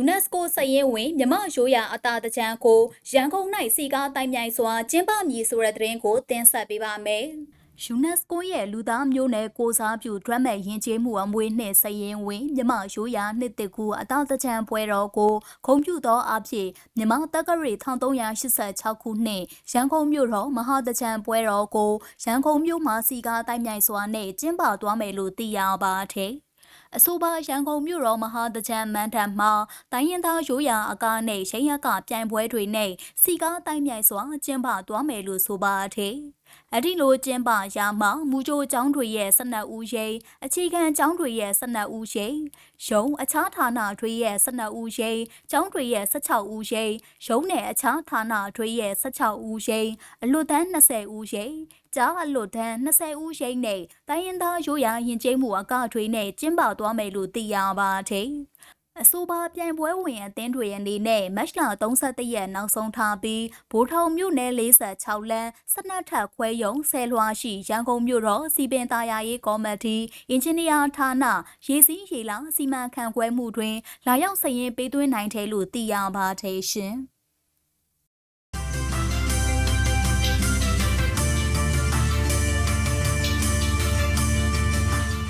UNESCO စည်ရင်ဝင်မြမရိုးရာအတာတကြံကိုရန်ကုန်၌စီကားတိုင်မြိုင်စွာကျင်းပမည်ဆိုတဲ့သတင်းကိုတင်ဆက်ပေးပါမယ်။ UNESCO ရဲ့လူသားမျိုးနွယ်ကိုစားပြုဒရမဲ့ယဉ်ကျေးမှုအမွေနှင့်စည်ရင်ဝင်မြမရိုးရာနှစ်တကူအတာတကြံပွဲတော်ကိုဂုံပြူသောအဖြစ်မြမတက္ကရီ1386ခုနှစ်ရန်ကုန်မြို့တော်မဟာတကြံပွဲတော်ကိုရန်ကုန်မြို့မှာစီကားတိုင်မြိုင်စွာနဲ့ကျင်းပသွားမယ်လို့သိရပါတယ်။ အဆိုပါရန်ကုန်မြို့တော်မဟာတကြံမန္တန်မှာတိုင်းရင်သားရိုးရာအကားနဲ့ရိတ်ရက်ကပြိုင်ပွဲတွေနဲ့စီကားတိုင်းမြိုင်စွာကျင်းပသွားမယ်လို့ဆိုပါတယ်။ အဲ့ဒီလိုကျင်းပရာမှာမူကြိုကျောင်းတွေရဲ့12ဦးရိတ်အခြေခံကျောင်းတွေရဲ့12ဦးရိတ်ရုံအခြားဌာနတွေရဲ့12ဦးရိတ်ကျောင်းတွေရဲ့16ဦးရိတ်ရုံနဲ့အခြားဌာနတွေရဲ့16ဦးရိတ်အလွတ်တန်း20ဦးရိတ်ကြားအလွတ်တန်း20ဦးရိတ်နဲ့တိုင်းရင်သားရိုးရာယဉ်ကျေးမှုအကတွေနဲ့ကျင်းပသွားမယ်လို့သိရပါတယ်။ အဆိုပါပြိုင်ပွဲဝင်အသင်းတွေအနေနဲ့မတ်လ31ရက်နောက်ဆုံးထားပြီးဗိုလ်ထုံမြို့နယ်46လမ်း12ထပ်ခွဲရုံ10လွှာရှိရန်ကုန်မြို့တော်စီပင်သားယာရေးကော်မတီအင်ဂျင်နီယာဌာနရေစည်းရေလာစီမံခန့်ခွဲမှုတွင် လာရောက်စည်ရင်ပေးသွင်းနိုင်တယ်လို့သိရပါတယ်ရှင်။